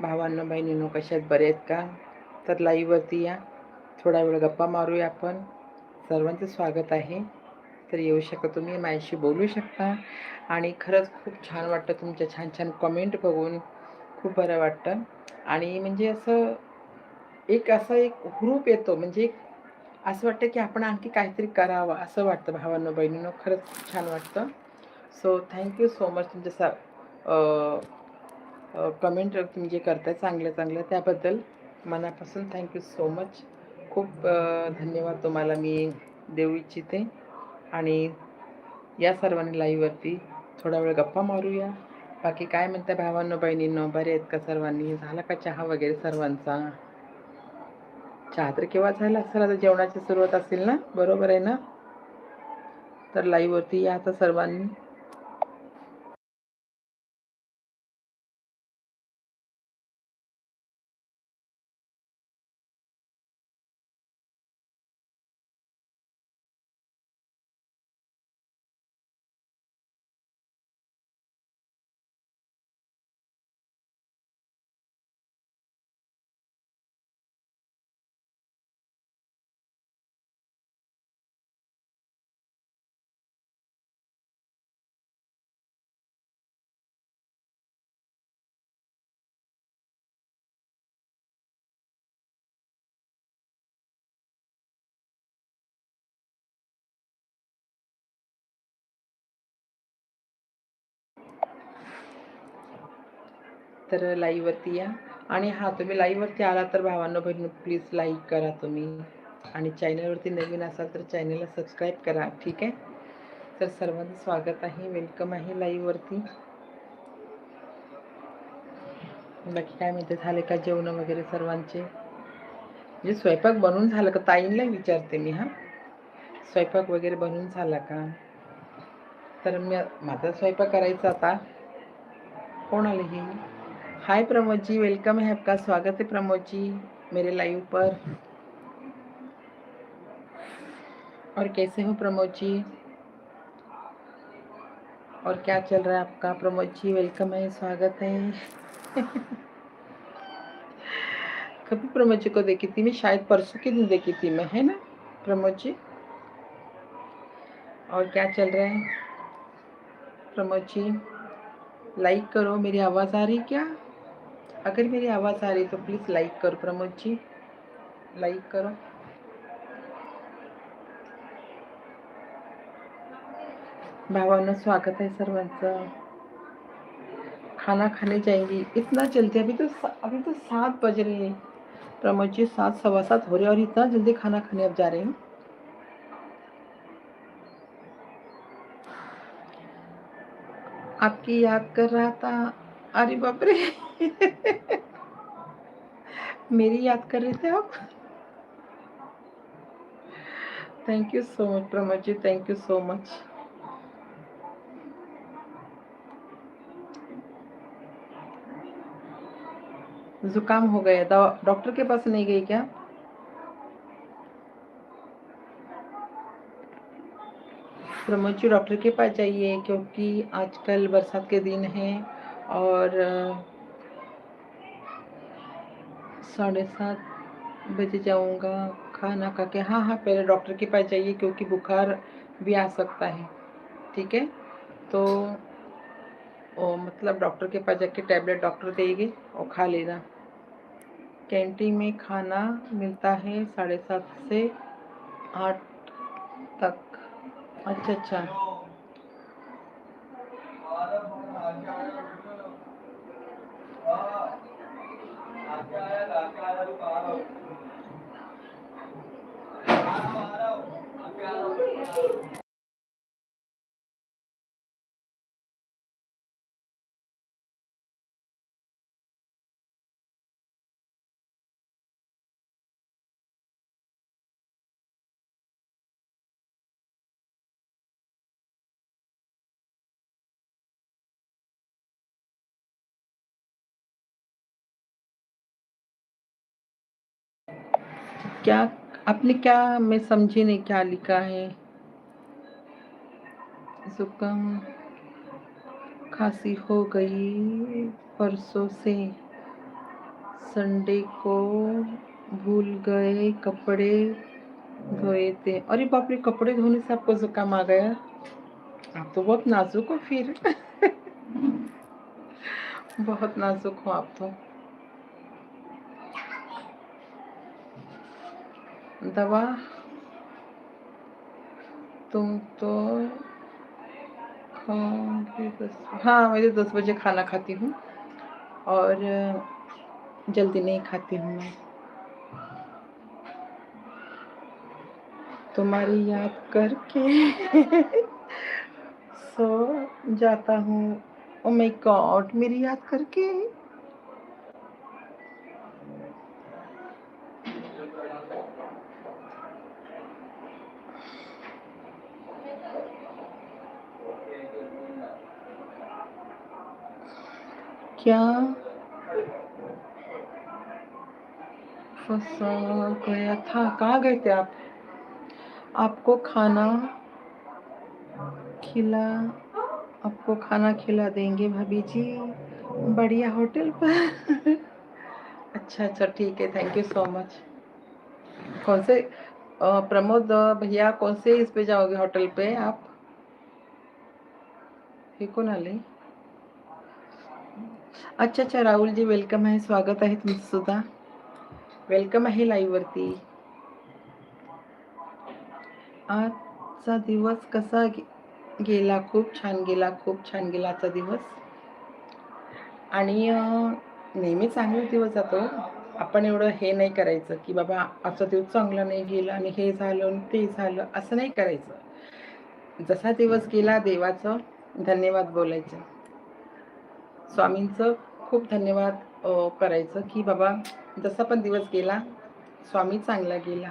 भावांनो बहिणींनो कशा आहेत बरे आहेत का? तर लाईव्हवरती या. थोडा वेळ गप्पा मारूया आपण. सर्वांचं स्वागत आहे. तर येऊ शकता तुम्ही माझ्याशी बोलू शकता. आणि खरंच खूप छान वाटतं तुमच्या छान छान कमेंट बघून. खूप बरं वाटतं. आणि म्हणजे असं एक असा एक हुरूप येतो. म्हणजे एक असं वाटतं की आपण आणखी काहीतरी करावं असं वाटतं भावांनो बहिणींनो. खरंच खूप छान वाटतं. सो थँक्यू सो मच तुमच्या सा कमेंट तुम्ही जे करताय चांगलं चांगलं त्याबद्दल मनापासून थँक्यू सो मच खूप धन्यवाद तुम्हाला मी देऊ इच्छिते. आणि या सर्वांनी लाईव्हवरती थोडा वेळ गप्पा मारूया. बाकी काय म्हणताय भावांनो बहिणींनो बरे आहेत का सर्वांनी? झाला का चहा वगैरे सर्वांचा? चहा तर केव्हा झाला असेल? आता जेवणाची सुरुवात असेल ना? बरोबर आहे ना? तर लाईव्हवरती या आता सर्वांनी. तर लाईव्हवरती या. आणि हा तुम्ही लाईव्हवरती आला तर भावांनो बहिणी प्लीज लाईक करा तुम्ही. आणि चॅनलवरती नवीन असाल तर चॅनलला सबस्क्राईब करा. ठीक आहे? तर सर्वांचं स्वागत आहे. वेलकम आहे लाईव्हवरती बाकी काय म्हणते झाले का जेवण वगैरे सर्वांचे? म्हणजे स्वयंपाक बनवून झालं का? ताईंना विचारते मी हां. स्वयंपाक वगैरे बनवून झाला का? तर मी माझा स्वयंपाक करायचा आता. कोण आले ही? हाय प्रमोद जी वेलकम है आपका स्वागत है प्रमोद जी मेरे लाइव पर और कैसे हो प्रमोद जी और क्या चल रहा है आपका प्रमोद जी वेलकम है स्वागत है कभी प्रमोद जी को देखी थी मैं, शायद परसों के दिन देखी थी मैं, है ना प्रमोद जी और क्या चल रहा है प्रमोद जी लाइक करो, मेरी आवाज़ आ रही क्या? अगर मेरी आवाज़ आ रही तो प्लीज़ लाइक करो, प्रमोद जी। लाइक करो। भावांना, स्वागत है सर्वांचं खाना खाने जाएँगी। इतना जल्दी, अभी तो अभी तो सात बज रहे हैं। प्रमोद जी, सात, सवा सात हो रहे हैं और इतना जल्दी खाना खाने अब जा रहे हैं। आपकी याद कर रहा था अरे बाप रे। मेरी याद कर रहे थे आप? Thank you so much Pramod ji thank you so much जुकाम हो गया। डॉक्टर के पास नहीं गई क्या? प्रमोद जी डॉक्टर के पास जाइए क्योंकि आजकल बरसात के दिन हैं। और साढ़े सात बजे जाऊँगा खाना खा के। हाँ हाँ पहले डॉक्टर के पास जाइए क्योंकि बुखार भी आ सकता है ठीक है? तो ओ, मतलब डॉक्टर के पास जाके टैबलेट डॉक्टर देंगे और खा लेना। कैंटीन में खाना मिलता है साढ़े सात से आठ तक। अच्छा अच्छा। क्या, आपने क्या मैं समझी नहीं, क्या लिखा है? जुकाम खांसी हो गई परसों से। संडे को भूल गए, कपड़े धोए थे। अरे बाप रे, कपड़े धोने से आपको जुकाम आ गया? आप तो बहुत नाजुक हो फिर। बहुत नाजुक हो आप तो। दवा। तुम तो हाँ मैं तो दस बजे खाना खाती हूँ और जल्दी नहीं खाती हूँ मैं। तुम्हारी याद करके सो जाता हूँ। ओ माय गॉड मेरी याद करके। क्या? फंसा गया था। कहाँ गए थे आप? आपको खाना खिला, आपको खाना खिला देंगे भाभी जी बढ़िया होटल पर। अच्छा अच्छा ठीक है थैंक यू सो मच कौन से प्रमोद भैया, कौन से इस पे जाओगे होटल पे आप? हे कोण आले? अच्छा अच्छा राहुल जी वेलकम आहे. स्वागत आहे तुमचं सुद्धा. वेलकम आहे लाईव्ह वरती. आजचा दिवस कसा गेला? खूप छान गेला खूप छान गेला आजचा दिवस. आणि नेहमी चांगला दिवस जातो. आपण एवढं हे नाही करायचं की बाबा आजचा दिवस चांगला नाही गेला आणि हे झालं आणि ते झालं असं नाही करायचं. जसा दिवस गेला देवाचं धन्यवाद बोलायचं. स्वामींचं खूप धन्यवाद करायचं की बाबा जसा पण दिवस गेला, स्वामी चांगला गेला.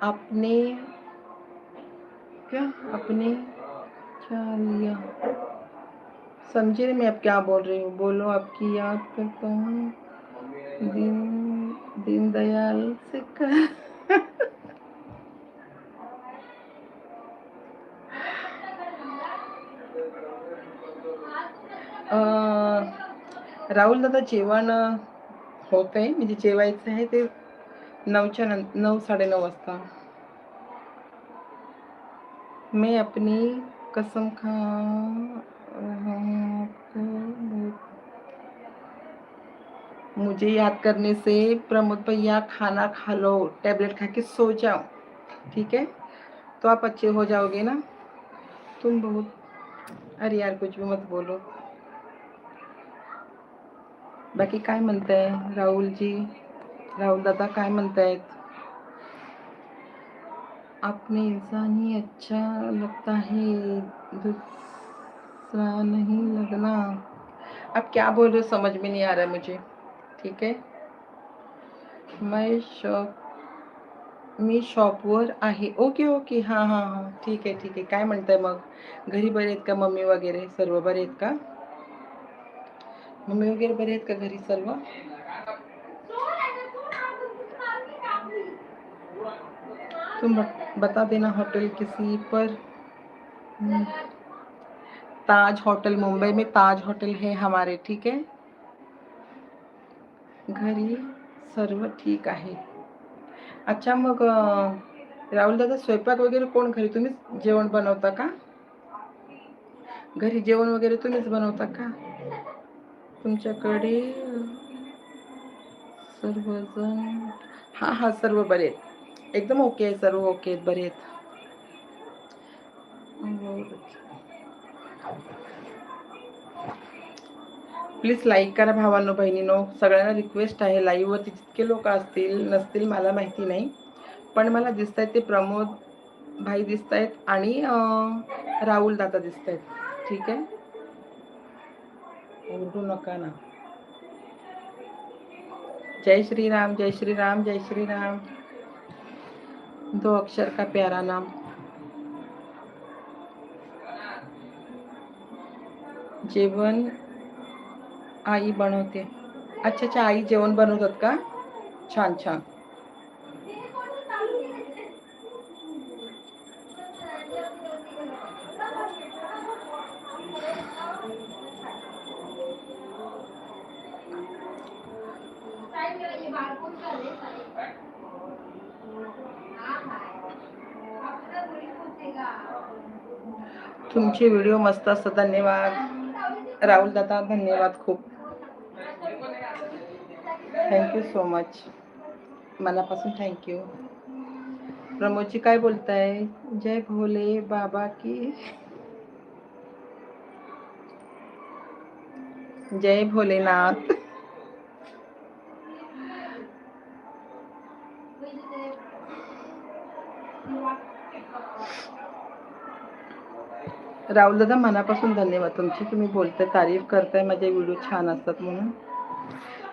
आपने क्या अपने क्या लिया? समझे मैं अब क्या बोल रही हूँ। बोलो आपकी याद करता हूँ दिन दीनदयाल से कर राहुल दादा जेवण होत आहे. म्हणजे जेवायचं आहे ते नऊच्या नऊ, साडेनऊ वाजता. मैं अपनी कसम खा बहुत- मुझे याद करने से प्रमोद भैया खाना खा लो, टैबलेट खा के सो जाओ. ठीक है? तो आप अच्छे हो जाओगे ना? तुम बहुत, अरे यार कुछ भी मत बोलो. बाकी काय म्हणताय? राहुलजी राहुल दादा काय म्हणतायत? अपने इंसान ही अच्छा लगता है, दूसरा नहीं लगना। आप क्या बोल रहे हो? समझ में नहीं आ रहा मुझे। ठीक है? मैं शॉप मी शॉपवर आहे. Okay okay. हाँ हाँ हाँ. ठीक आहे ठीक आहे काय म्हणताय मग? घरी बरे आहेत का? मम्मी वगैरे? सर्व बरे आहेत का? मम्मी वगैरे बरे आहेत का घरी सर्व तुम बता देना होटल किसी पर। हम्म, ताज होटल मुंबई में ताज होटल है हमारे ठीक है? घरी सर्व ठीक आहे। अच्छा मग राहुल दादा स्वयंपाक वगैरे कोण घरी? तुम्हीच जेवण बनवता का? घरी जेवण वगैरे तुम्हीच बनवता का? तुमच्याकडे सर्वजण हां हां सर्व बरे आहेत. एकदम ओके आहे सर्व ओके आहेत बरे आहेत. प्लीज लाईक करा भावांनो बहिणीनो. सगळ्यांना रिक्वेस्ट आहे लाईव्हवरती जितके लोक असतील नसतील मला माहिती नाही. पण मला दिसत आहेत ते प्रमोद भाई दिसत आहेत आणि राहुल दादा दिसत आहेत ठीक आहे? ओरडू नका ना जय श्री राम, जय श्री राम, जय श्री राम। दो अक्षर का प्यारा नाम। जेवण आई बनवते अच्छा अच्छा आई जेवण बनवतात का। छान छान। तुमचे व्हिडिओ मस्त असतात. धन्यवाद. राहुल दादा, धन्यवाद खूप. थँक्यू सो मच मनापासून थँक्यू प्रमोदजी काय बोलताय? जय भोले बाबा की. जय भोलेनाथ. राहुल दादा मनापासून धन्यवाद. तुमची तुम्ही बोलताय तारीफ करताय माझे व्हिडिओ छान असतात म्हणून.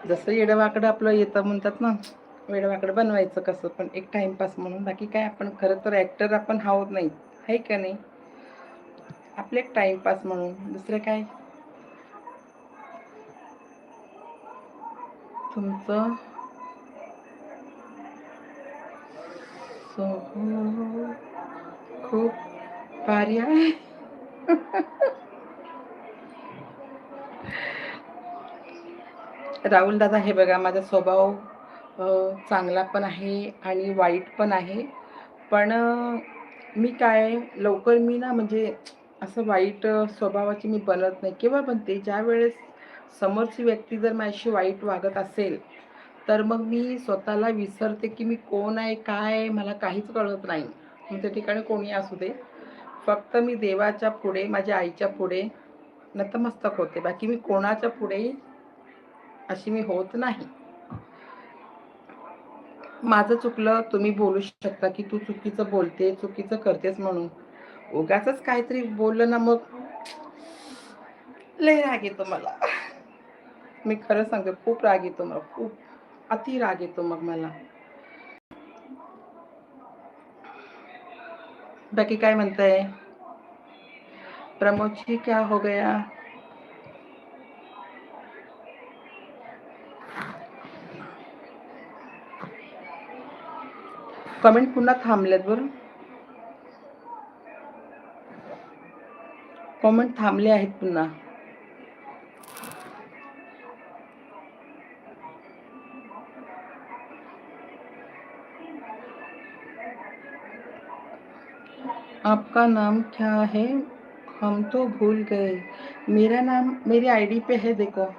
जसं येडवाकडं आपलं येतं म्हणतात ना वेडवाकडं बनवायचं कसं पण एक टाइमपास म्हणून. बाकी काय आपण खरं तर ॲक्टर आपण आहोत नाही आहे का नाही? आपले एक टाइमपास म्हणून. दुसरं काय? तुमचं? स्वभाव खूप भारी आहे. राहुल दादा हे बघा माझा स्वभाव चांगला पण आहे आणि वाईट पण आहे. पण मी काय लवकर मी ना म्हणजे असं वाईट स्वभावाची मी बनत नाही. केव्हा बनते ज्या वेळेस समोरची व्यक्ती जर माझ्याशी वाईट वागत असेल तर मग मी स्वतःला विसरते की मी कोण आहे काय आहे मला काहीच कळत नाही. मग त्या ठिकाणी कोणी असू दे. फक्त मी देवाच्या पुढे माझ्या आईच्या पुढे नतमस्तक होते. बाकी मी कोणाच्या पुढे अशी मी होत नाही. माझं चुकलं तुम्ही बोलू शकता की तू चुकीचं बोलते चुकीचं करतेस म्हणून. उगाच काहीतरी बोललं ना मग लय राग येतो मला. मी खरं सांगते खूप राग येतो मला खूप अति राग येतो मग मला. बाकी काय म्हणताय? प्रमोद जी क्या हो गया? कमेंट पुन्हा थांबल्यात बरं. कमेंट थांबले आहेत पुन्हा. आपका नाम क्या है? हम तो भूल गए। मेरा नाम, मेरी आईडी पे है देखो।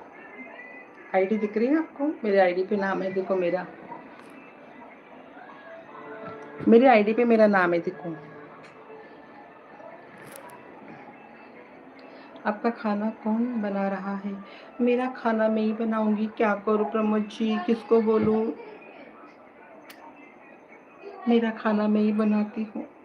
आईडी दिख रही है आपको? मेरे आईडी पे नाम है देखो मेरा। मेरी आईडी पे मेरा नाम है देखो। आपका खाना कौन बना रहा है? मेरा खाना मैं ही बनाऊँगी। क्या करूँ प्रमोद जी? किसको बोलूँ? मेरा खाना मैं ही बनाती हूँ।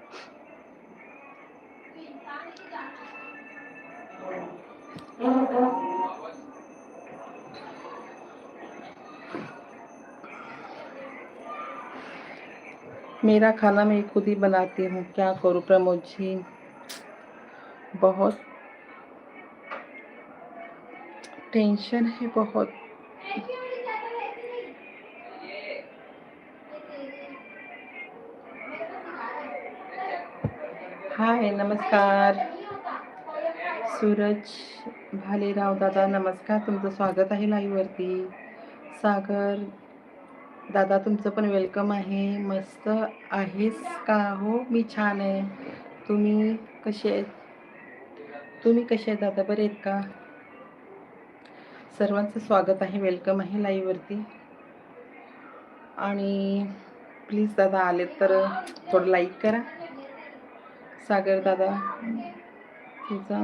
मेरा खाना मैं खुद ही बनाती हूँ। क्या करूँ प्रमोद जी? बहुत टेंशन है, बहुत। हाय, नमस्कार। सूरज भालेराव दादा नमस्कार. तुमचं स्वागत आहे लाईव्हवरती सागर दादा तुमचं पण वेलकम आहे. मस्त आहेस का? हो मी छान आहे. तुम्ही कसे आहेत? तुम्ही कसे आहेत दादा? बरे आहेत का? सर्वांचं स्वागत आहे वेलकम आहे लाईव्हवरती आणि प्लीज दादा आले तर थोडं लाईक करा. सागर दादा तुझा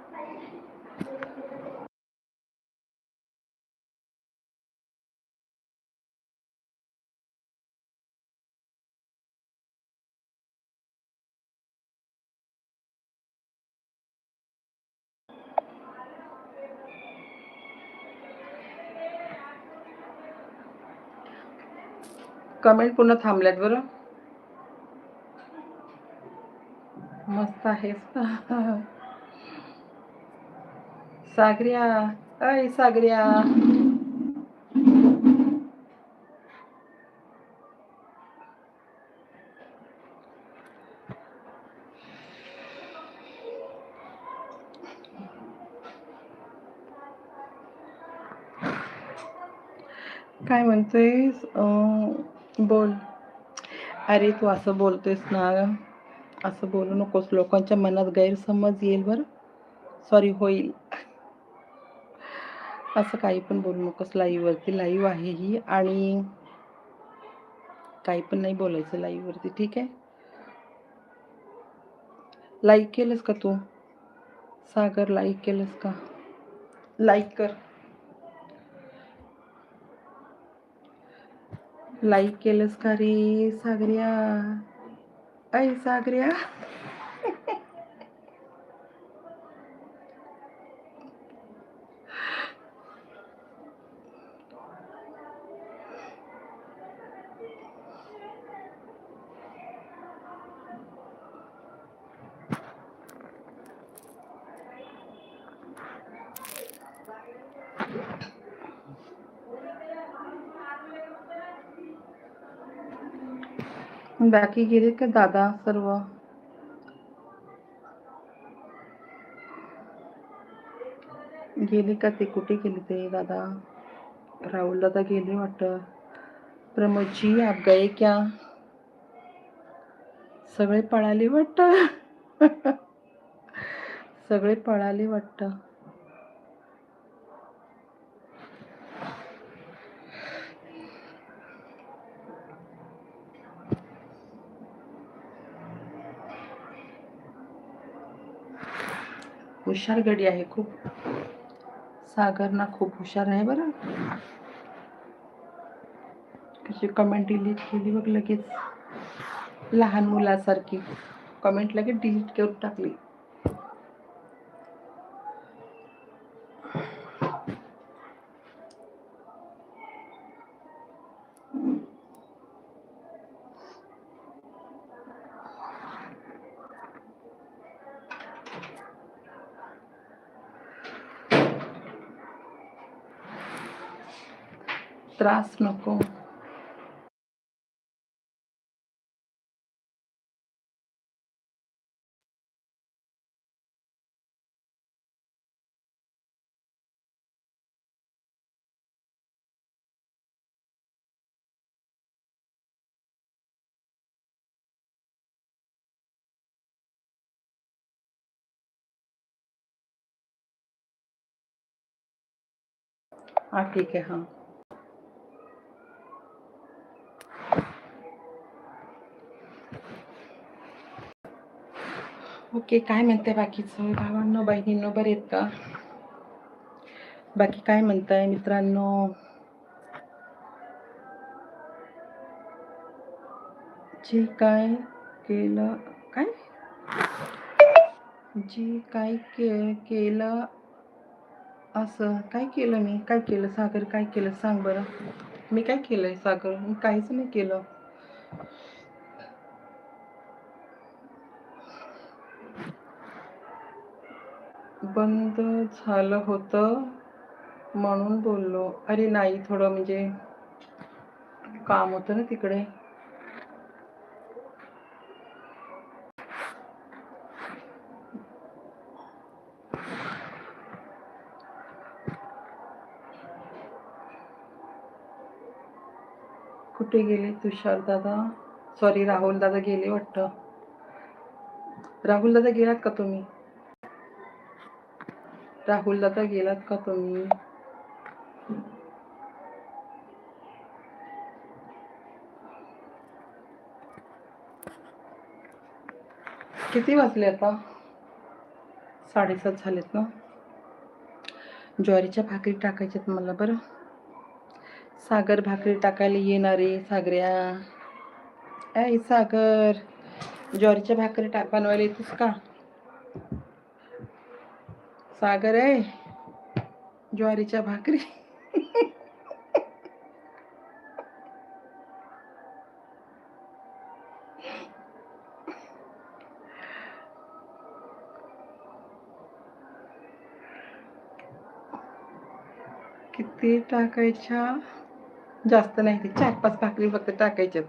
कमेंट पुन्हा थांबल्यात बरं. मस्त आहेस. सागरिया अय सागरिया. काय म्हणतोय अं, बोल. अरे तू असं बोलतोयस ना असं बोलू नकोस. लोकांच्या मनात गैरसमज येईल बरं. सॉरी होईल. असं काही पण बोलू नकोस. लाईव्हवरती लाईव्ह आहे ही आणि काही पण नाही बोलायचं लाईव्हवरती ठीक आहे? लाईक केलंस का तू? सागर लाईक केलंस का? लाईक कर. लाईक केलंस का रे सागरिया ऐ सागरिया बाकी गेले का दादा सर्व गेले का ते कुठे गेले ते दादा राहुल दादा गेले वाटतं प्रमोदजी आप गए क्या सगळे पळाले वाटतं सगळे पळाले वाटतं हुशार गडी आहे खूप. सागर ना खूप हुशार आहे बरं. कशी कमेंट डिलीट केली बघ लगेच. लहान मुलासारखी. कमेंट लगेच डिलीट करून टाकली. हा, ठीक आहे हाँ। ओके, काय म्हणते बाकीचं? भावांनो, बहिणींनो, बरे आहेत का? बाकी काय म्हणताय मित्रांनो? जे काय केलं काय? जे काय के केलं असं काय केलं मी? काय केलं सागर? काय केलं सांग बरं. मी काय केलंय सागर? मी काहीच नाही केलं. बंद झालं होतं म्हणून बोललो. अरे नाही थोडं म्हणजे काम होतं ना तिकडे. कुठे गेले तुषार दादा? सॉरी राहुल दादा गेले वाटतं. राहुल दादा गेलात का तुम्ही? राहुल दादा गेलात का तुम्ही? किती वाजले आता? साडेसात झालेत ना? ज्वारीच्या भाकरी टाकायच्यात मला बरं. सागर भाकरी टाकायला येणारे सागऱ्या. ऐ सागर ज्वारीच्या भाकरी टा बनवायला येतोस का? सागर आहे ज्वारीच्या भाकरी. किती टाकायच्या? जास्त नाही ते चार पाच भाकरी फक्त टाकायच्यात.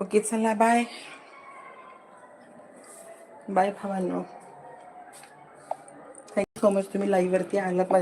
ओके चला बाय बाय भावांनो थँक्यू सो मच तुम्ही लाईव्हवरती आलात. माझ्या